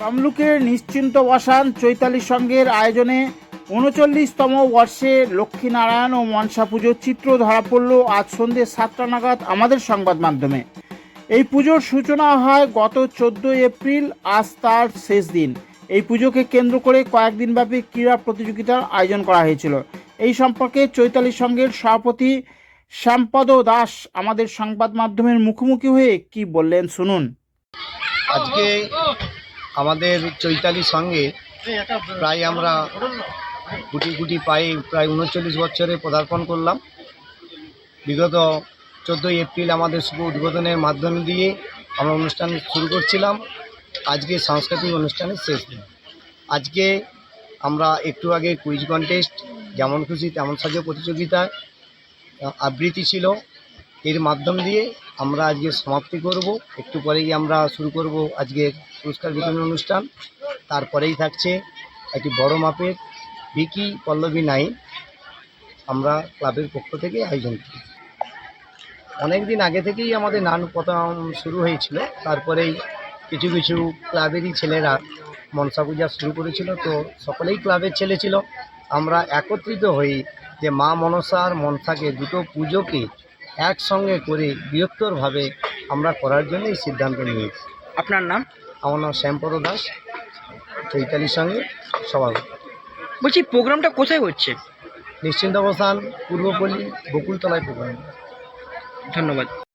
তমলুকের নিশ্চিন্ত বসান চৈতালি সংঘের আয়োজনে উনচল্লিশতম বর্ষে লক্ষ্মীনারায়ণ ও মনসা পুজোর চিত্র ধরা পড়ল আজ সন্ধ্যে সাতটা নাগাদ আমাদের সংবাদ মাধ্যমে। এই পুজোর সূচনা হয় গত চোদ্দোই এপ্রিল, আজ তার শেষ দিন। এই পুজোকে কেন্দ্র করে কয়েকদিনব্যাপী ক্রীড়া প্রতিযোগিতার আয়োজন করা হয়েছিল। এই সম্পর্কে চৈতালি সংঘের সভাপতি শ্যামপদ দাস আমাদের সংবাদ মাধ্যমের মুখোমুখি হয়ে কি বললেন শুনুন। আজকে আমাদের চৈতালি সঙ্গে প্রায় আমরা গুটি গুটি পায়ে প্রায় উনচল্লিশ বছরে পদার্পণ করলাম। বিগত চোদ্দোই এপ্রিল আমাদের শুভ উদ্বোধনের মাধ্যম দিয়ে আমরা অনুষ্ঠান শুরু করছিলাম। আজকে সাংস্কৃতিক অনুষ্ঠানের শেষ দিন। আজকে আমরা একটু আগে কুইজ কন্টেস্ট যেমন খুশি তেমন সাজো প্রতিযোগিতায় আবৃত্তি ছিল। এর মাধ্যম দিয়ে আমরা আজকে সমাপ্তি করব। একটু পরেই আমরা শুরু করব আজকের পুরস্কার বিতরণ অনুষ্ঠান। তারপরেই থাকছে একটি বড় মাপের বিকি পল্লবী নাইন। আমরা ক্লাবের পক্ষ থেকে আয়োজন করি। অনেক দিন আগে থেকেই আমাদের নান প্রথম শুরু হয়েছিল। তারপরেই কিছু কিছু ক্লাবেরই ছেলেরা মনসা পূজা শুরু করেছিল। তো সকলেই ক্লাবের ছেলে ছিল। আমরা একত্রিত হই যে মা মনসা আর মনসাকে দুটো পুজোকে একসঙ্গে করে বৃহত্তরভাবে আমরা করার জন্য এই সিদ্ধান্ত নিয়েছি। আপনার নাম? আমার নাম শ্যামপদ দাস। চৈতালির সঙ্গে সভাপতি বলছি প্রোগ্রামটা কোথায় হচ্ছে? নিশ্চিন্ত অবসান পূর্বপল্লী বকুলতলায় প্রোগ্রাম। ধন্যবাদ।